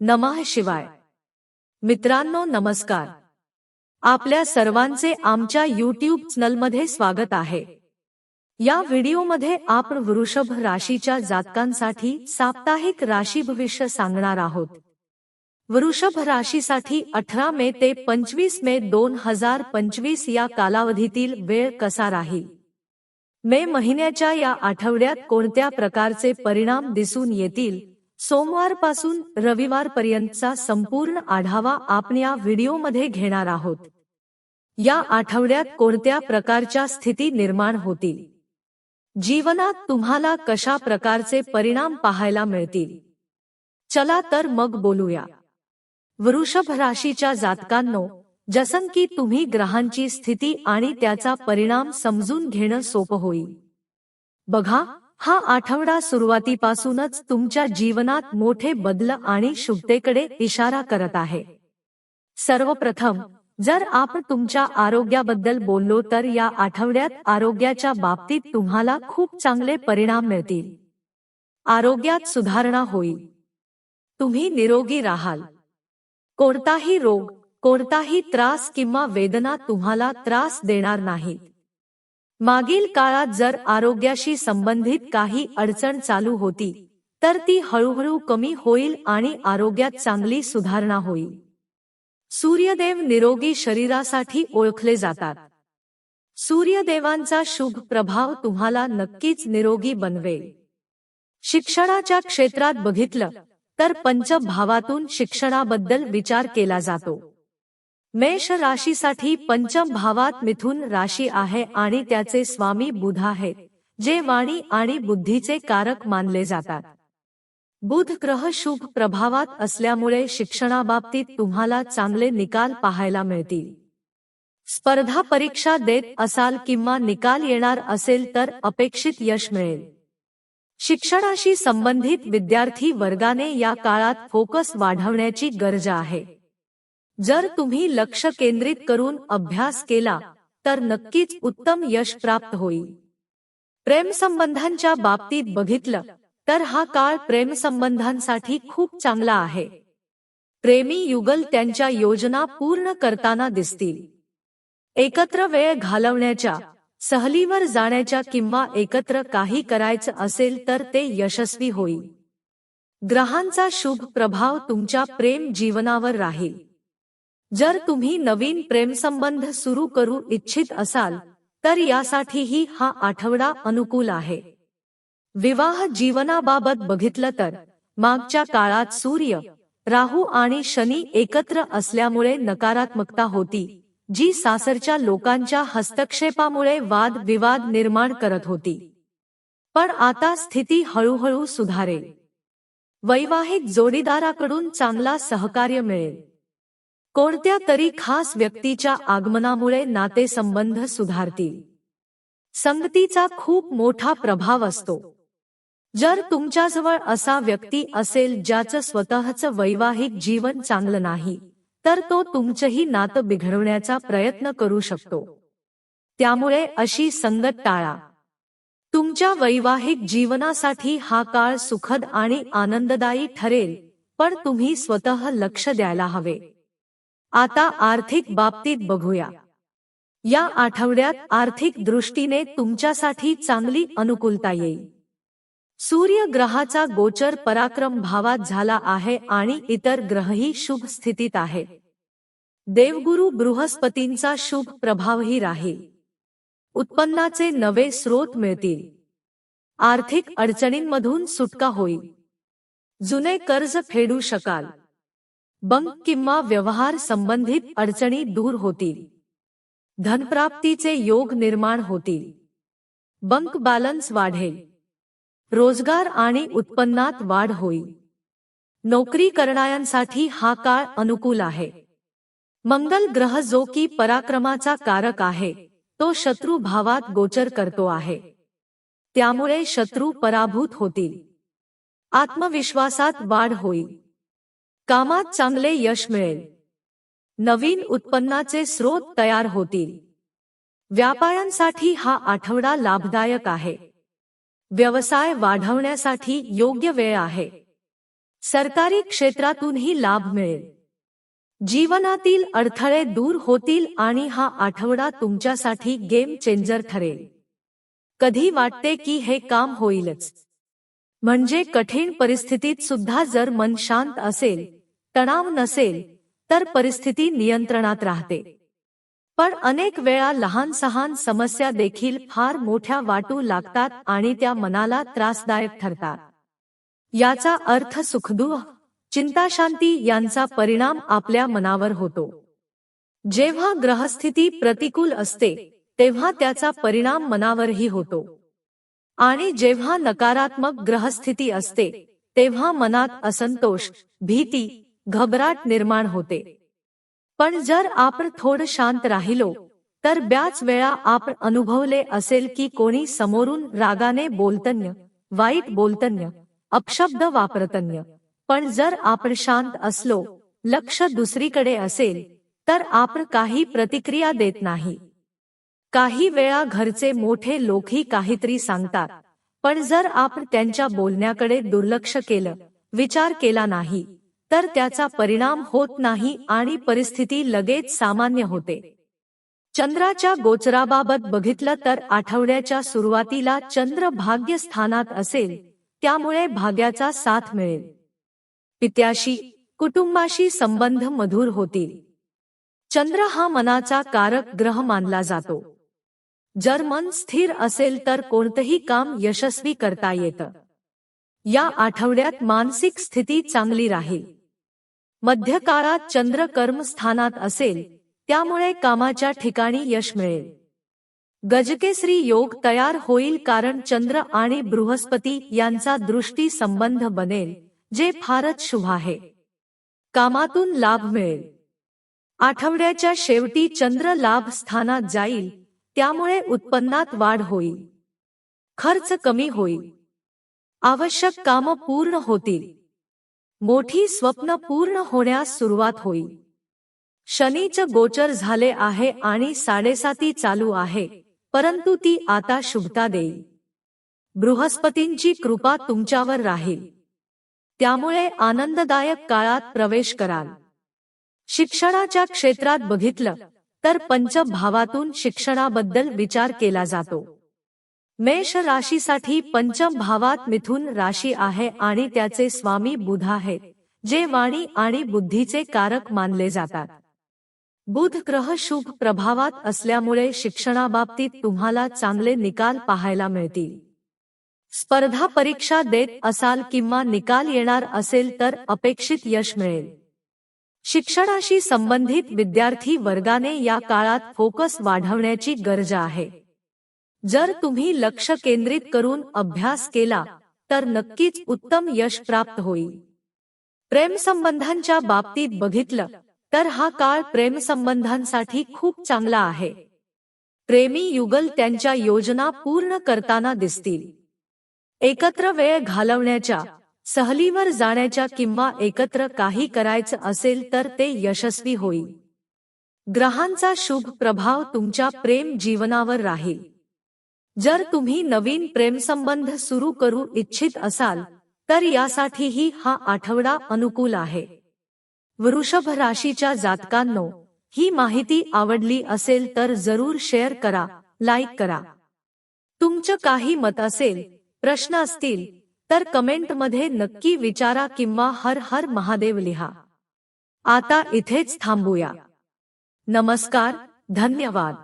नमः शिवाय. मित्रांनो नमस्कार. आपल्या सर्वांचे आमच्या युट्यूब चॅनलमध्ये स्वागत आहे. या व्हिडिओमध्ये आपण वृषभ राशीच्या जातकांसाठी साप्ताहिक राशी भविष्य सांगणार आहोत. वृषभ राशीसाठी अठरा मे ते पंचवीस मे दोन हजार पंचवीस या कालावधीतील वेळ कसा राहील? मे महिन्याच्या या आठवड्यात कोणत्या प्रकारचे परिणाम दिसून येतील? सोमवारपासून रविवारपर्यंतचा संपूर्ण आढावा आपण या व्हिडिओमध्ये घेणार आहोत. या आठवड्यात कोणत्या प्रकारच्या स्थिती निर्माण होतील? जीवनात तुम्हाला कशा प्रकारचे परिणाम पाहायला मिळतील? चला तर मग बोलूया. वृषभ राशीच्या जातकांनो जसं की तुम्ही ग्रहांची स्थिती आणि त्याचा परिणाम समजून घेणं सोपं होईल. बघा हा आठवडा सुरुवातीपासूनच तुमच्या जीवनात मोठे बदल आणि शुभतेकडे इशारा करत आहे. सर्वप्रथम जर आपण तुमच्या आरोग्याबद्दल बोललो तर या आठवड्यात आरोग्याच्या बाबतीत तुम्हाला खूप चांगले परिणाम मिळतील. आरोग्यात सुधारणा होईल. तुम्ही निरोगी राहाल. कोणताही रोग कोणताही त्रास किंवा वेदना तुम्हाला त्रास देणार नाहीत. मागील काळात जर आरोग्याशी संबंधित काही अडचण चालू होती तर ती हळूहळू कमी होईल आणि आरोग्यात चांगली सुधारणा होईल. सूर्यदेव निरोगी शरीरासाठी ओळखले जातात. सूर्यदेवांचा शुभ प्रभाव तुम्हाला नक्कीच निरोगी बनवेल. शिक्षणाच्या क्षेत्रात बघितलं तर पंचभावातून शिक्षणाबद्दल विचार केला जातो. मेष राशीसाठी पंचम भावात मिथुन राशी आहे आणि त्याचे स्वामी बुध आहेत जे वाणी आणि बुद्धीचे कारक मानले जातात. बुध ग्रह शुभ प्रभावात असल्यामुळे शिक्षणाबाबतीत तुम्हाला चांगले निकाल पाहायला मिळतील. स्पर्धा परीक्षा देत असाल किंवा निकाल येणार असेल तर अपेक्षित यश मिळेल. शिक्षणाशी संबंधित विद्यार्थी वर्गाने या काळात फोकस वाढवण्याची गरज आहे. जर तुम्ही लक्ष केंद्रित करून अभ्यास केला तर नक्कीच उत्तम यश प्राप्त होईल. प्रेमसंबंधांच्या बाबतीत बघितलं तर हा काळ प्रेमसंबंधांसाठी खूप चांगला आहे. प्रेमी युगल त्यांच्या योजना पूर्ण करताना दिसतील. एकत्र वेळ घालवण्याच्या सहलीवर जाण्याच्या किंवा एकत्र काही करायचं असेल तर ते यशस्वी होईल. ग्रहांचा शुभ प्रभाव तुमच्या प्रेम जीवनावर राहील. जर तुम्ही नवीन प्रेमसंबंध सुरू करू इच्छित असाल तर यासाठीही हा आठवडा अनुकूल आहे. विवाह जीवनाबाबत बघितलं तर मागच्या काळात सूर्य राहू आणि शनी एकत्र असल्यामुळे नकारात्मकता होती जी सासरच्या लोकांच्या हस्तक्षेपामुळे वाद विवाद निर्माण करत होती. पण आता स्थिती हळूहळू सुधारेल. वैवाहिक जोडीदाराकडून चांगला सहकार्य मिळेल. कोणत्या तरी खास व्यक्तीच्या आगमनामुळे नातेसंबंध सुधारतील? संगतीचा खूप मोठा प्रभाव असतो. जर तुमच्याजवळ असा व्यक्ती असेल ज्याचं स्वतःचं वैवाहिक जीवन चांगलं नाही तर तो तुमचंही नातं बिघडवण्याचा प्रयत्न करू शकतो. त्यामुळे अशी संगत टाळा. तुमच्या वैवाहिक जीवनासाठी हा काळ सुखद आणि आनंददायी ठरेल पण तुम्ही स्वतः लक्ष द्यायला हवे. आता आर्थिक बाबतीत बघूया. या आठवड्यात आर्थिक दृष्टीने तुमच्यासाठी चांगली अनुकूलता येईल. सूर्य ग्रहाचा गोचर पराक्रम भावात झाला आहे आणि इतर ग्रहही शुभ स्थितीत आहे देवगुरु बृहस्पतींचा शुभ प्रभावही राहील. उत्पन्नाचे नवे स्रोत मिळतील. आर्थिक अडचणींमधून सुटका होईल. जुने कर्ज फेडू शकाल. बंक किंवा व्यवहार संबंधित अडचणी दूर होतील. धनप्राप्तीचे योग निर्माण होतील. बंक बॅलन्स वाढेल. रोजगार आणि उत्पन्नात वाढ होईल. नोकरी करणाऱ्यांसाठी हा काळ अनुकूल आहे. मंगल ग्रह जो की पराक्रमाचा कारक आहे तो शत्रू भावात गोचर करतो आहे. त्यामुळे शत्रू पराभूत होतील. आत्मविश्वासात वाढ होईल. कामात चांगले यश मिळेल. नवीन उत्पन्नाचे स्रोत तयार होतील. व्यापाऱ्यांसाठी हा आठवडा लाभदायक आहे. व्यवसाय वाढवण्यासाठी योग्य वेळ आहे. सरकारी क्षेत्रातूनही लाभ मिळेल. जीवनातील अडथळे दूर होतील आणि हा आठवडा तुमच्यासाठी गेम चेंजर ठरेल. कधी वाटते की हे काम होईलच? म्हणजे कठीण परिस्थितीत सुद्धा जर मन शांत असेल तणाव नसेल तर परिस्थिती नियंत्रणात राहते. पण अनेक वेळा लहान सहान समस्या देखील फार मोठ्या वाटू लागतात आणि त्या मनाला त्रासदायक ठरतात. याचा अर्थ सुखदुःख चिंताशांती यांचा परिणाम आपल्या मनावर होतो. जेव्हा ग्रहस्थिती प्रतिकूल असते तेव्हा त्याचा परिणाम मनावरही होतो. आणि जेव्हा नकारात्मक ग्रहस्थिती असते तेव्हा मनात असंतोष भीती घबराट निर्माण होते. पण जर आपण थोड शांत राहिलो तर ब्याच वेळा आपण अनुभवले असेल की कोणी समोरून रागाने बोलतन्य वाईट बोलतन्य अपशब्द वापरतन्य. पण जर आपण शांत असलो लक्ष दुसरीकडे असेल तर आपण काही प्रतिक्रिया देत नाही. काही वेळा घरचे मोठे लोकही काहीतरी सांगतात. पण जर आपण त्यांच्या बोलण्याकडे दुर्लक्ष केलं विचार केला नाही तर त्याचा परिणाम होत नाही आणि परिस्थिती लगेच सामान्य होते. चंद्राच्या गोचराबाबत बघितलं तर आठवड्याच्या सुरुवातीला चंद्र भाग्य स्थानात असेल त्यामुळे भाग्याचा साथ मिळेल. पित्याशी कुटुंबाशी संबंध मधुर होतील. चंद्र हा मनाचा कारक ग्रह मानला जातो. जर मन स्थिर असेल तर कोणतंही काम यशस्वी करता येतं. या आठवड्यात मानसिक स्थिती चांगली राहील. मध्यकाळात चंद्र कर्मस्थानात असेल त्यामुळे कामाच्या ठिकाणी यश मिळेल. गजकेसरी योग तयार होईल कारण चंद्र आणि बृहस्पती यांचा दृष्टी संबंध बनेल जे फारच शुभ आहे. कामातून लाभ मिळेल. आठवड्याच्या शेवटी चंद्र लाभ स्थानात जाईल त्यामुळे उत्पन्नात वाढ होईल. खर्च कमी होईल. आवश्यक काम पूर्ण होतील. मोठी स्वप्न पूर्ण होण्यास सुरुवात होईल शनीच गोचर झाले आहे आणि साडेसाती चालू आहे परंतु ती आता शुभता देईल बृहस्पतींची कृपा तुमच्यावर राहील. त्यामुळे आनंददायक काळात प्रवेश कराल. शिक्षणाच्या क्षेत्रात बघितलं तर पंचभावातून शिक्षणाबद्दल विचार केला जातो. मेष राशीसाठी पंचम भावात मिथुन राशी आहे आणि त्याचे स्वामी बुध आहेत जे वाणी आणि बुद्धीचे कारक मानले जातात. बुध ग्रह शुभ प्रभावात असल्यामुळे शिक्षणाबाबतीत तुम्हाला चांगले निकाल पाहायला मिळतील. स्पर्धा परीक्षा देत असाल किंवा निकाल येणार असेल तर अपेक्षित यश मिळेल. शिक्षणाशी संबंधित विद्यार्थी वर्गाने या काळात फोकस वाढवण्याची गरज आहे. जर तुम्ही लक्ष केंद्रित करून अभ्यास केला तर नक्कीच उत्तम यश प्राप्त होईल. प्रेमसंबंधांच्या बाबतीत बघितलं तर हा काळ प्रेमसंबंधांसाठी खूप चांगला आहे. प्रेमी युगल त्यांच्या योजना पूर्ण करताना दिसतील. एकत्र वेळ घालवण्याच्या सहलीवर जाण्याच्या किंवा एकत्र काही करायचं असेल तर ते यशस्वी होईल. ग्रहांचा शुभ प्रभाव तुमच्या प्रेम जीवनावर राहील. जर तुम्ही नवीन प्रेमसंबंध सुरू करू इच्छित असाल तर यासाठीही हा आठवडा अनुकूल आहे. वृषभ राशीच्या जातकांनो ही माहिती आवडली असेल तर जरूर शेअर करा लाईक करा. तुमचं काही मत असेल प्रश्न असतील तर कमेंटमध्ये नक्की विचारा किंवा हर हर महादेव लिहा. आता इथेच थांबूया. नमस्कार धन्यवाद.